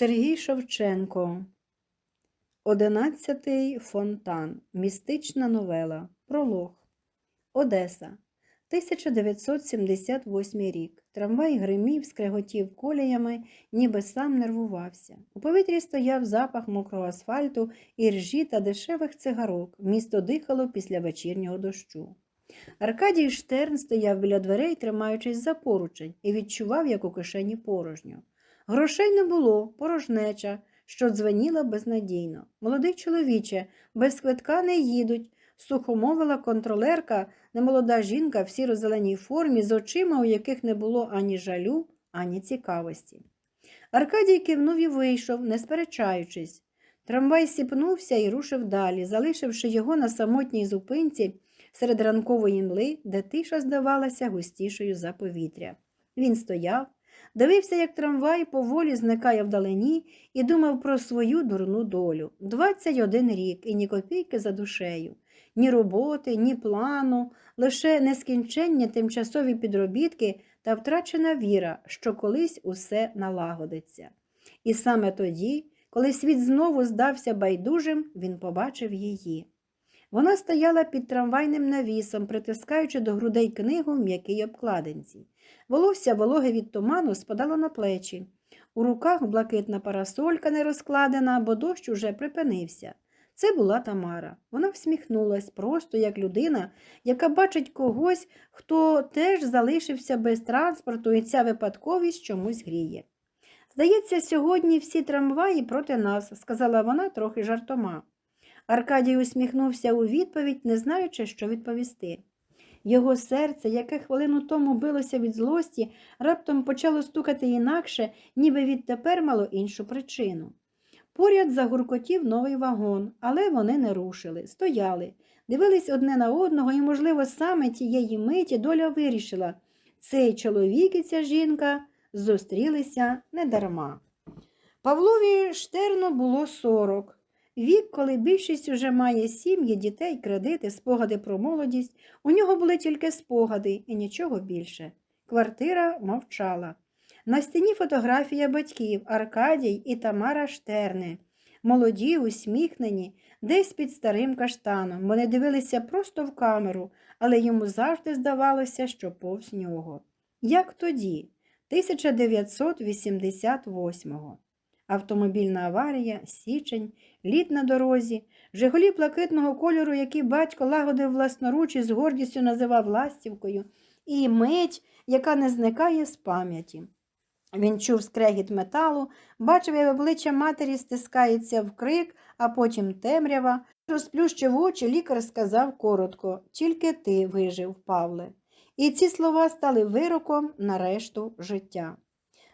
Сергій Шевченко. Одинадцятий фонтан. Містична новела. Пролог. Одеса. 1978 рік. Трамвай гримів, скреготів коліями, ніби сам нервувався. У повітрі стояв запах мокрого асфальту, іржі та дешевих цигарок. Місто дихало після вечірнього дощу. Аркадій Штерн стояв біля дверей, тримаючись за поручень, і відчував, як у кишені порожньо. Грошей не було, порожнеча, що дзвеніла безнадійно. Молодий чоловіче, без квитка не їдуть, сухо мовила контролерка, немолода жінка в сіро-зеленій формі, з очима, у яких не було ані жалю, ані цікавості. Аркадій кивнув і вийшов, не сперечаючись. Трамвай сіпнувся і рушив далі, залишивши його на самотній зупинці серед ранкової мли, де тиша здавалася густішою за повітря. Він стояв, дивився, як трамвай поволі зникає вдалині, і думав про свою дурну долю. 21 рік і ні копійки за душею, ні роботи, ні плану, лише нескінченні тимчасові підробітки та втрачена віра, що колись усе налагодиться. І саме тоді, коли світ знову здався байдужим, він побачив її. Вона стояла під трамвайним навісом, притискаючи до грудей книгу в м'якій обкладинці. Волосся вологе від туману спадало на плечі. У руках блакитна парасолька не розкладена, бо дощ уже припинився. Це була Тамара. Вона всміхнулась просто як людина, яка бачить когось, хто теж залишився без транспорту, і ця випадковість чомусь гріє. Здається, сьогодні всі трамваї проти нас, сказала вона трохи жартома. Аркадій усміхнувся у відповідь, не знаючи, що відповісти. Його серце, яке хвилину тому билося від злості, раптом почало стукати інакше, ніби відтепер мало іншу причину. Поряд загуркотів новий вагон, але вони не рушили, стояли, дивились одне на одного, і, можливо, саме тієї миті доля вирішила цей чоловік і ця жінка зустрілися недарма. Павлові Штерну було сорок. Вік, коли більшість уже має сім'ї, дітей, кредити, спогади про молодість, у нього були тільки спогади і нічого більше. Квартира мовчала. На стіні фотографія батьків Аркадій і Тамара Штерни. Молоді, усміхнені, десь під старим каштаном. Вони дивилися просто в камеру, але йому завжди здавалося, що повз нього. Як тоді, 1988-го. Автомобільна аварія, січень, лід на дорозі, Жигулі блакитного кольору, які батько лагодив власноруч і з гордістю називав ластівкою, і мить, яка не зникає з пам'яті. Він чув скрегіт металу, бачив, як обличчя матері стискається в крик, а потім темрява. Розплющив очі, лікар сказав коротко тільки ти вижив, Павле. І ці слова стали вироком на решту життя.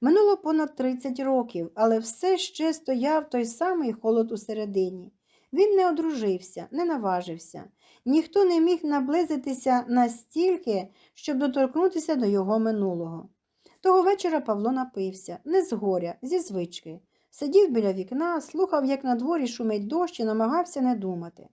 Минуло понад 30 років, але все ще стояв той самий холод усередині. Він не одружився, не наважився. Ніхто не міг наблизитися настільки, щоб доторкнутися до його минулого. Того вечора Павло напився, не з горя, зі звички. Сидів біля вікна, слухав, як на дворі шумить дощ і намагався не думати.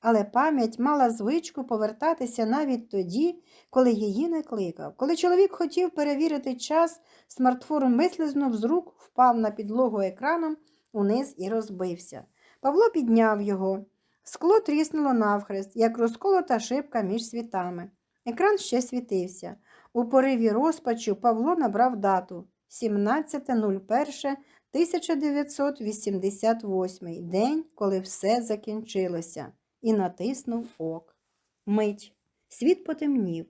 Але пам'ять мала звичку повертатися навіть тоді, коли її не кликав. Коли чоловік хотів перевірити час, смартфон вислизнув з рук, впав на підлогу екраном униз і розбився. Павло підняв його. Скло тріснуло навхрест, як розколота шибка між світами. Екран ще світився. У пориві розпачу Павло набрав дату 17.01.1988, день, коли все закінчилося, і натиснув ок. Мить. Світ потемнів.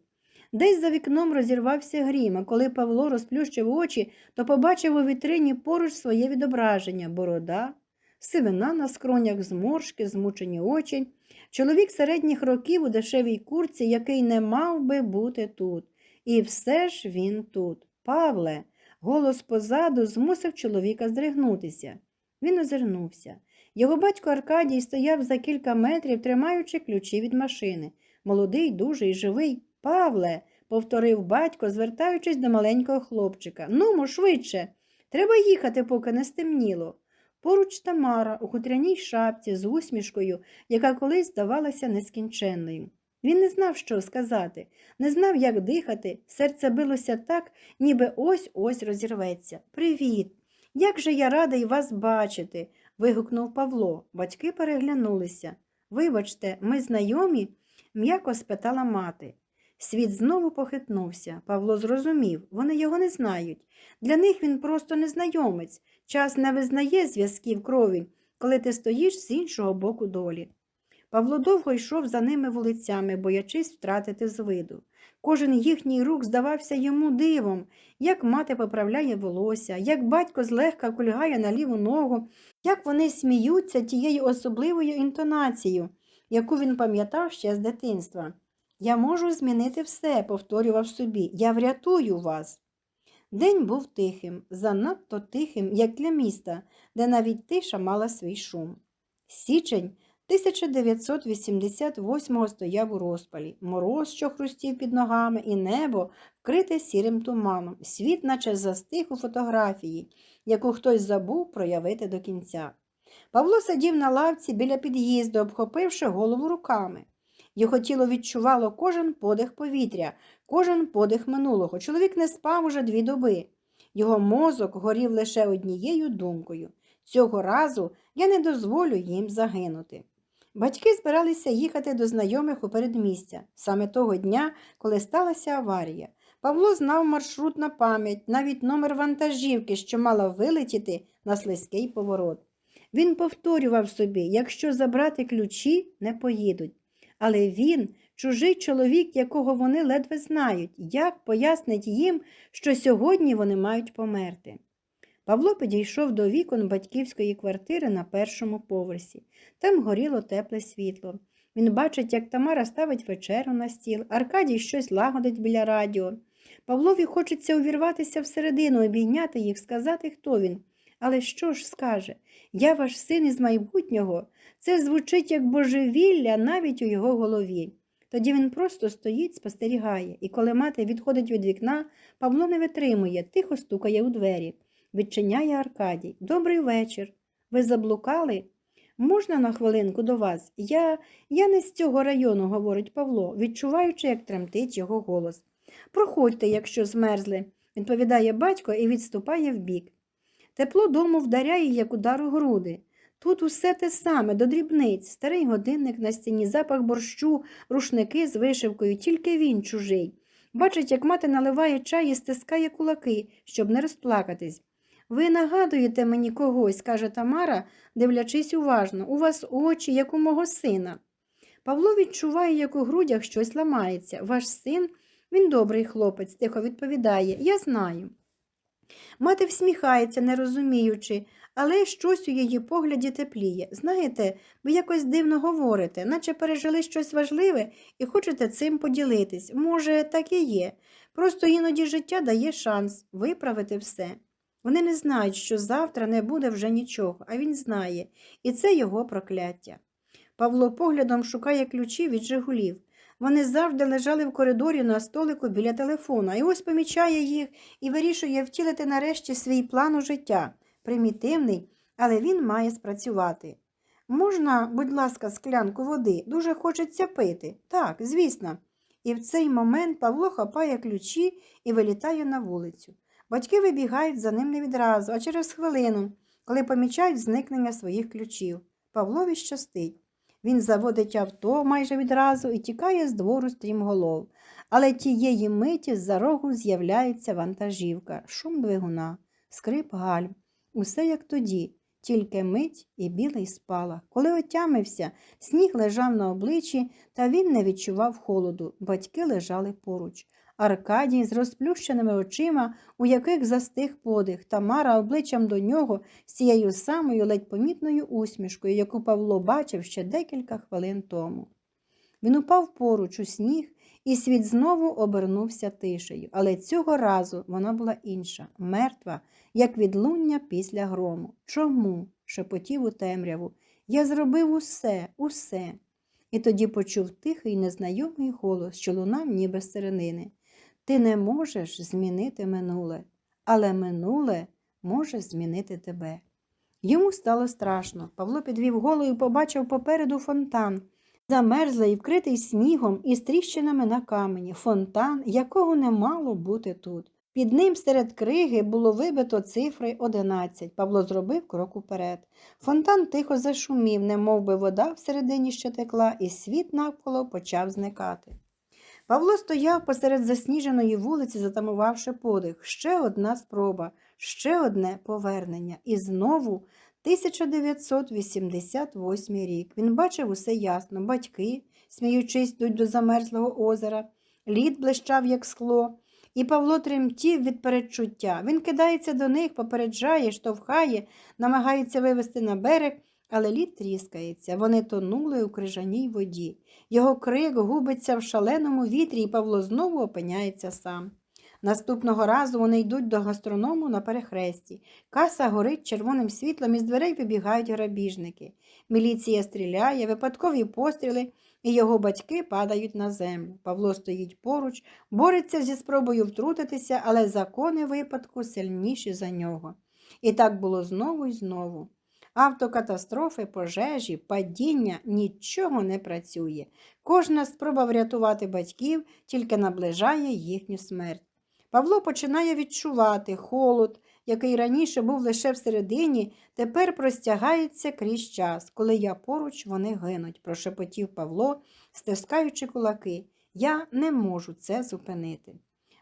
Десь за вікном розірвався грім, а коли Павло розплющив очі, то побачив у вітрині поруч своє відображення борода, сивина на скронях, зморшки, змучені очі, чоловік середніх років у дешевій курці, який не мав би бути тут. І все ж він тут. Павле, голос позаду змусив чоловіка здригнутися. Він озирнувся. Його батько Аркадій стояв за кілька метрів, тримаючи ключі від машини. Молодий, дужий, живий. Павле, повторив батько, звертаючись до маленького хлопчика. Нумо, швидше. Треба їхати, поки не стемніло. Поруч Тамара у хутряній шапці з усмішкою, яка колись здавалася нескінченною. Він не знав, що сказати, не знав, як дихати. Серце билося так, ніби ось ось розірветься. Привіт. Як же я радий вас бачити. Вигукнув Павло. Батьки переглянулися. Вибачте, ми знайомі? м'яко спитала мати. Світ знову похитнувся. Павло зрозумів, вони його не знають. Для них він просто незнайомець. Час не визнає зв'язків крові, коли ти стоїш з іншого боку долі. Павло довго йшов за ними вулицями, боячись втратити з виду. Кожен їхній рук здавався йому дивом, як мати поправляє волосся, як батько злегка кульгає на ліву ногу, як вони сміються тією особливою інтонацією, яку він пам'ятав ще з дитинства. Я можу змінити все, повторював собі, я врятую вас. День був тихим, занадто тихим, як для міста, де навіть тиша мала свій шум. Січень 1988-го стояв у розпалі, мороз, що хрустів під ногами, і небо вкрите сірим туманом, світ наче застиг у фотографії, яку хтось забув проявити до кінця. Павло сидів на лавці біля під'їзду, обхопивши голову руками. Його тіло відчувало кожен подих повітря, кожен подих минулого. Чоловік не спав уже дві доби. Його мозок горів лише однією думкою. Цього разу я не дозволю їм загинути. Батьки збиралися їхати до знайомих у передмістя, саме того дня, коли сталася аварія. Павло знав маршрут на пам'ять, навіть номер вантажівки, що мала вилетіти на слизький поворот. Він повторював собі, якщо забрати ключі, не поїдуть. Але він, чужий чоловік, якого вони ледве знають, як пояснить їм, що сьогодні вони мають померти. Павло підійшов до вікон батьківської квартири на першому поверсі. Там горіло тепле світло. Він бачить, як Тамара ставить вечерю на стіл, Аркадій щось лагодить біля радіо. Павлові хочеться увірватися всередину, обійняти їх, сказати, хто він. Але що ж скаже? Я ваш син із майбутнього. Це звучить як божевілля навіть у його голові. Тоді він просто стоїть, спостерігає, і коли мати відходить від вікна, Павло не витримує, тихо стукає у двері. Відчиняє Аркадій. Добрий вечір. Ви заблукали? Можна на хвилинку до вас? Я я не з цього району, говорить Павло, відчуваючи, як тремтить його голос. Проходьте, якщо змерзли, відповідає батько і відступає вбік. Тепло дому вдаряє, як удар у груди. Тут усе те саме, до дрібниць, старий годинник на стіні, запах борщу, рушники з вишивкою, тільки він чужий. Бачить, як мати наливає чай і стискає кулаки, щоб не розплакатись. Ви нагадуєте мені когось, каже Тамара, дивлячись уважно, у вас очі, як у мого сина. Павло відчуває, як у грудях щось ламається. Ваш син, він добрий хлопець, тихо відповідає, я знаю. Мати всміхається, не розуміючи, але щось у її погляді тепліє. Знаєте, ви якось дивно говорите, наче пережили щось важливе і хочете цим поділитись. Може, так і є. Просто іноді життя дає шанс виправити все. Вони не знають, що завтра не буде вже нічого, а він знає, і це його прокляття. Павло поглядом шукає ключі від Жигулів. Вони завжди лежали в коридорі на столику біля телефона, і ось помічає їх і вирішує втілити нарешті свій план у життя. Примітивний, але він має спрацювати. Можна, будь ласка, склянку води, дуже хочеться пити. Так, звісно. І в цей момент Павло хапає ключі і вилітає на вулицю. Батьки вибігають за ним не відразу, а через хвилину, коли помічають зникнення своїх ключів. Павлові щастить. Він заводить авто майже відразу і тікає з двору стрімголов. Але тієї миті з-за рогу з'являється вантажівка, шум двигуна, скрип гальм. Усе як тоді, тільки мить і білий спалах. Коли отямився, сніг лежав на обличчі, та він не відчував холоду. Батьки лежали поруч. Аркадій з розплющеними очима, у яких застиг подих, Тамара обличчям до нього з цією самою ледь помітною усмішкою, яку Павло бачив ще декілька хвилин тому. Він упав поруч у сніг, і світ знову обернувся тишею, але цього разу вона була інша, мертва, як відлуння після грому. Чому? шепотів у темряву. Я зробив усе, усе. І тоді почув тихий незнайомий голос, що лунав ніби з середини. Ти не можеш змінити минуле, але минуле може змінити тебе. Йому стало страшно. Павло підвів голову і побачив попереду фонтан, замерзлий, вкритий снігом і тріщинами на камені, фонтан, якого не мало бути тут. Під ним серед криги було вибито цифри 11. Павло зробив крок уперед. Фонтан тихо зашумів, немов би вода всередині ще текла, і світ навколо почав зникати. Павло стояв посеред засніженої вулиці, затамувавши подих. Ще одна спроба, ще одне повернення. І знову 1988 рік. Він бачив усе ясно. Батьки, сміючись, йдуть до замерзлого озера, лід блищав, як скло. І Павло тремтів від передчуття. Він кидається до них, попереджає, штовхає, намагається вивести на берег, але лід тріскається. Вони тонули у крижаній воді. Його крик губиться в шаленому вітрі, і Павло знову опиняється сам. Наступного разу вони йдуть до гастроному на перехресті. Каса горить червоним світлом, із дверей вибігають грабіжники. Міліція стріляє, випадкові постріли, і його батьки падають на землю. Павло стоїть поруч, бореться зі спробою втрутитися, але закони випадку сильніші за нього. І так було знову і знову. Автокатастрофи, пожежі, падіння нічого не працює. Кожна спроба врятувати батьків тільки наближає їхню смерть. Павло починає відчувати холод, який раніше був лише всередині, тепер простягається крізь час. Коли я поруч, вони гинуть, прошепотів Павло, стискаючи кулаки. Я не можу це зупинити.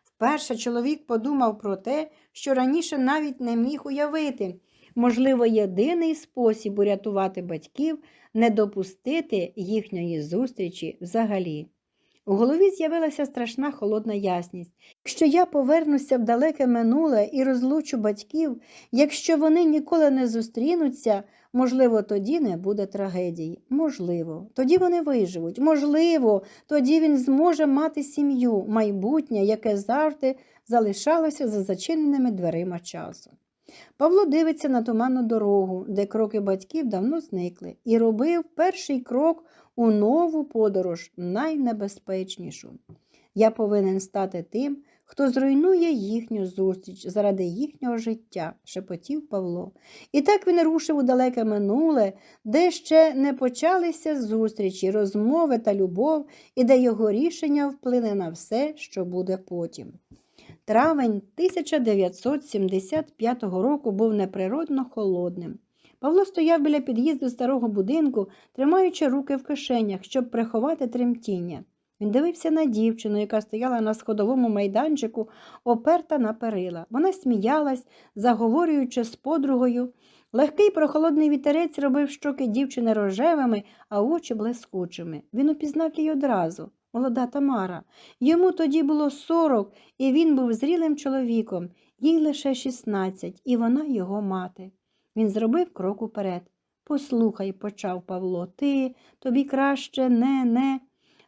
Вперше чоловік подумав про те, що раніше навіть не міг уявити. Можливо, єдиний спосіб урятувати батьків не допустити їхньої зустрічі взагалі. У голові з'явилася страшна холодна ясність. Якщо я повернуся в далеке минуле і розлучу батьків, якщо вони ніколи не зустрінуться, можливо, тоді не буде трагедії. Можливо, тоді вони виживуть. Можливо, тоді він зможе мати сім'ю, майбутнє, яке завжди залишалося за зачиненими дверима часу. Павло дивиться на туманну дорогу, де кроки батьків давно зникли, і робив перший крок у нову подорож, найнебезпечнішу. Я повинен стати тим, хто зруйнує їхню зустріч заради їхнього життя, шепотів Павло. І так він рушив у далеке минуле, де ще не почалися зустрічі, розмови та любов, і де його рішення вплине на все, що буде потім. Травень 1975 року був неприродно холодним. Павло стояв біля під'їзду старого будинку, тримаючи руки в кишенях, щоб приховати тремтіння. Він дивився на дівчину, яка стояла на сходовому майданчику, оперта на перила. Вона сміялась, заговорюючи з подругою. Легкий прохолодний вітерець робив щоки дівчини рожевими, а очі блискучими. Він упізнав її одразу. Молода Тамара. Йому тоді було сорок, і він був зрілим чоловіком, їй лише шістнадцять, і вона його мати. Він зробив крок уперед. Послухай, почав Павло, ти, тобі краще не, не.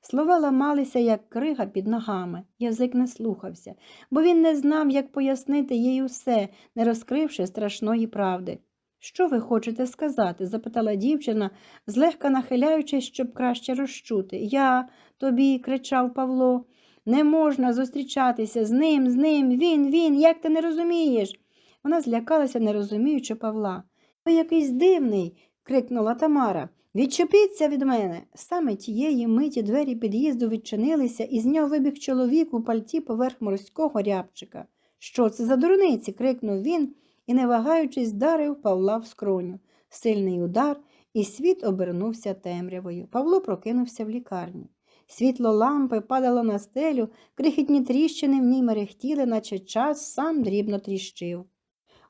Слова ламалися, як крига під ногами. Язик не слухався, бо він не знав, як пояснити їй усе, не розкривши страшної правди. Що ви хочете сказати? запитала дівчина, злегка нахиляючись, щоб краще розчути. Я тобі, кричав Павло, не можна зустрічатися з ним, з ним, він, він, як ти не розумієш? Вона злякалася, не розуміючи Павла. Ви якийсь дивний, крикнула Тамара. Відчепіться від мене. Саме тієї миті двері під'їзду відчинилися, і з нього вибіг чоловік у пальті поверх морського рябчика. Що це за дурниці? крикнув він і, не вагаючись, дарив Павла в скроню. Сильний удар, і світ обернувся темрявою. Павло прокинувся в лікарні. Світло лампи падало на стелю, крихітні тріщини в ній мерехтіли, наче час сам дрібно тріщив.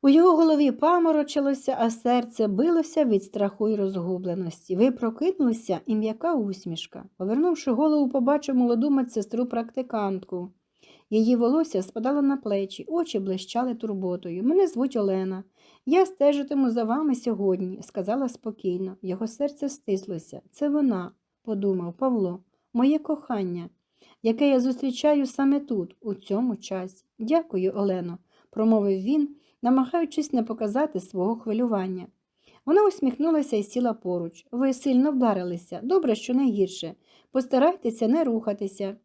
У його голові паморочилося, а серце билося від страху й розгубленості. Ви прокинулися і м'яка усмішка. Повернувши голову, побачив молоду медсестру практикантку. Її волосся спадало на плечі, очі блищали турботою. Мене звуть Олена. Я стежитиму за вами сьогодні, сказала спокійно. Його серце стислося. Це вона, подумав Павло, моє кохання, яке я зустрічаю саме тут, у цьому часі. Дякую, Олено, промовив він, намагаючись не показати свого хвилювання. Вона усміхнулася і сіла поруч. Ви сильно вдарилися. Добре, що не гірше. Постарайтеся не рухатися.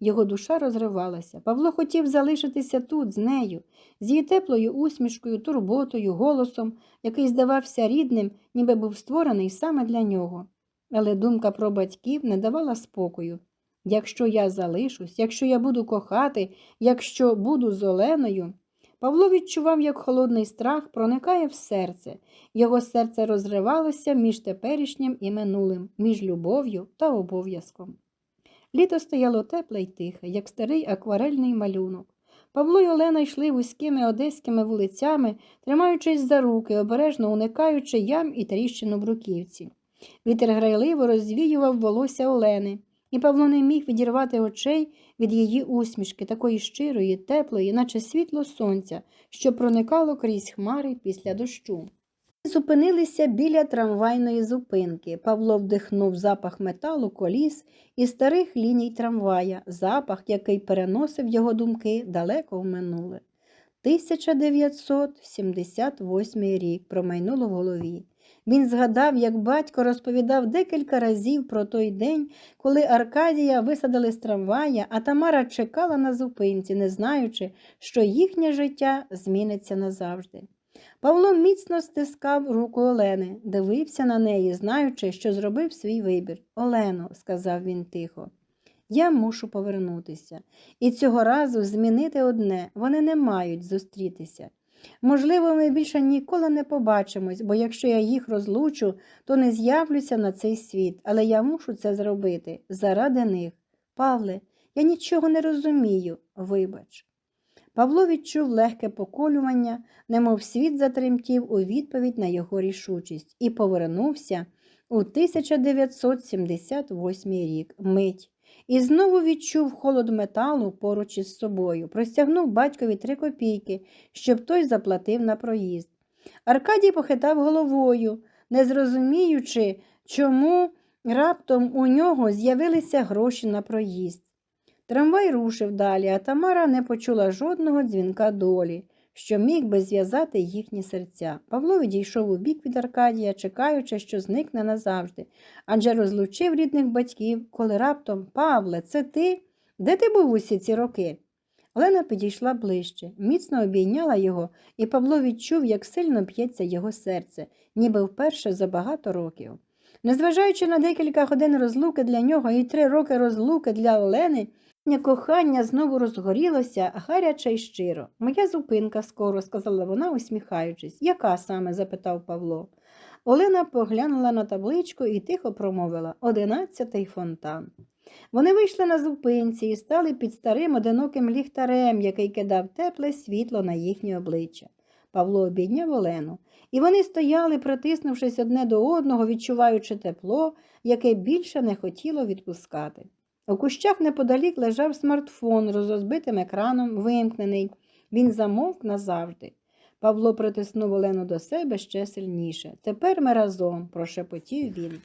Його душа розривалася. Павло хотів залишитися тут, з нею, з її теплою усмішкою, турботою, голосом, який здавався рідним, ніби був створений саме для нього. Але думка про батьків не давала спокою. Якщо я залишусь, якщо я буду кохати, якщо буду з Оленою. Павло відчував, як холодний страх проникає в серце. Його серце розривалося між теперішнім і минулим, між любов'ю та обов'язком. Літо стояло тепле й тихе, як старий акварельний малюнок. Павло й Олена йшли вузькими одеськими вулицями, тримаючись за руки, обережно уникаючи ям і тріщин у бруківці. Вітер грайливо розвіював волосся Олени, і Павло не міг відірвати очей від її усмішки, такої щирої, теплої, наче світло сонця, що проникало крізь хмари після дощу. Зупинилися біля трамвайної зупинки. Павло вдихнув запах металу, коліс і старих ліній трамвая, запах, який переносив його думки далеко в минуле. 1978 рік промайнуло в голові. Він згадав, як батько розповідав декілька разів про той день, коли Аркадія висадили з трамвая, а Тамара чекала на зупинці, не знаючи, що їхнє життя зміниться назавжди. Павло міцно стискав руку Олени, дивився на неї, знаючи, що зробив свій вибір. Олено, сказав він тихо, я мушу повернутися. І цього разу змінити одне вони не мають зустрітися. Можливо, ми більше ніколи не побачимось, бо якщо я їх розлучу, то не з'явлюся на цей світ, але я мушу це зробити заради них. Павле, я нічого не розумію, вибач. Павло відчув легке поколювання, немов світ затремтів у відповідь на його рішучість, і повернувся у 1978 рік, мить, і знову відчув холод металу поруч із собою, простягнув батькові три копійки, щоб той заплатив на проїзд. Аркадій похитав головою, не зрозуміючи, чому раптом у нього з'явилися гроші на проїзд. Трамвай рушив далі, а Тамара не почула жодного дзвінка долі, що міг би зв'язати їхні серця. Павло відійшов у бік від Аркадія, чекаючи, що зникне назавжди, адже розлучив рідних батьків, коли раптом Павле, це ти? Де ти був усі ці роки? Олена підійшла ближче, міцно обійняла його, і Павло відчув, як сильно б'ється його серце, ніби вперше за багато років. Незважаючи на декілька годин розлуки для нього і три роки розлуки для Олени, Кохання знову розгорілося, гаряче й щиро. Моя зупинка скоро, сказала вона, усміхаючись. Яка саме? запитав Павло. Олена поглянула на табличку і тихо промовила одинадцятий фонтан. Вони вийшли на зупинці і стали під старим одиноким ліхтарем, який кидав тепле світло на їхнє обличчя. Павло обійняв Олену, і вони стояли, притиснувшись одне до одного, відчуваючи тепло, яке більше не хотіло відпускати. У кущах неподалік лежав смартфон з розбитим екраном, вимкнений. Він замовк назавжди. Павло притиснув Олену до себе ще сильніше. Тепер ми разом, прошепотів він.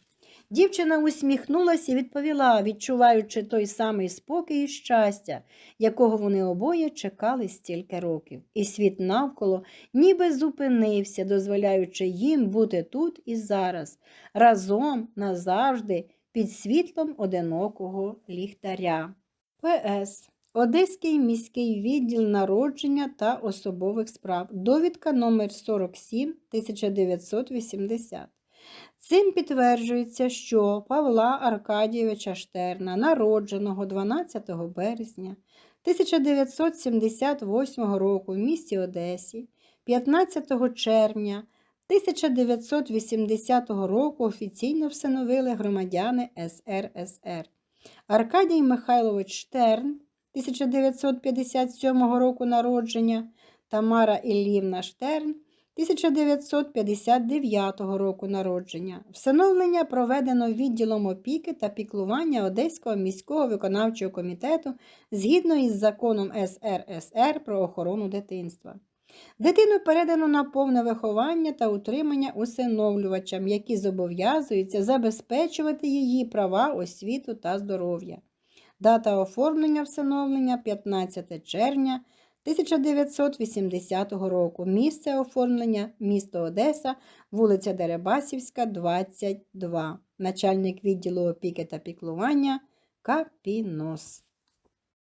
Дівчина усміхнулася і відповіла, відчуваючи той самий спокій і щастя, якого вони обоє чекали стільки років. І світ навколо ніби зупинився, дозволяючи їм бути тут і зараз, разом назавжди під світлом одинокого ліхтаря. П.С. Одеський міський відділ народження та особових справ. Довідка номер 47 1980. Цим підтверджується, що Павла Аркадійовича Штерна, народженого 12 березня 1978 року в місті Одесі, 15 червня 1980 року офіційно всиновили громадяни СРСР. Аркадій Михайлович Штерн 1957 року народження, Тамара Іллівна Штерн 1959 року народження. Всиновлення проведено відділом опіки та піклування Одеського міського виконавчого комітету згідно із законом СРСР про охорону дитинства. Дитину передано на повне виховання та утримання усиновлювачам, які зобов'язуються забезпечувати її права, освіту та здоров'я. Дата оформлення всиновлення 15 червня 1980 року. Місце оформлення місто Одеса, вулиця Дерибасівська, 22. Начальник відділу опіки та піклування Капінос.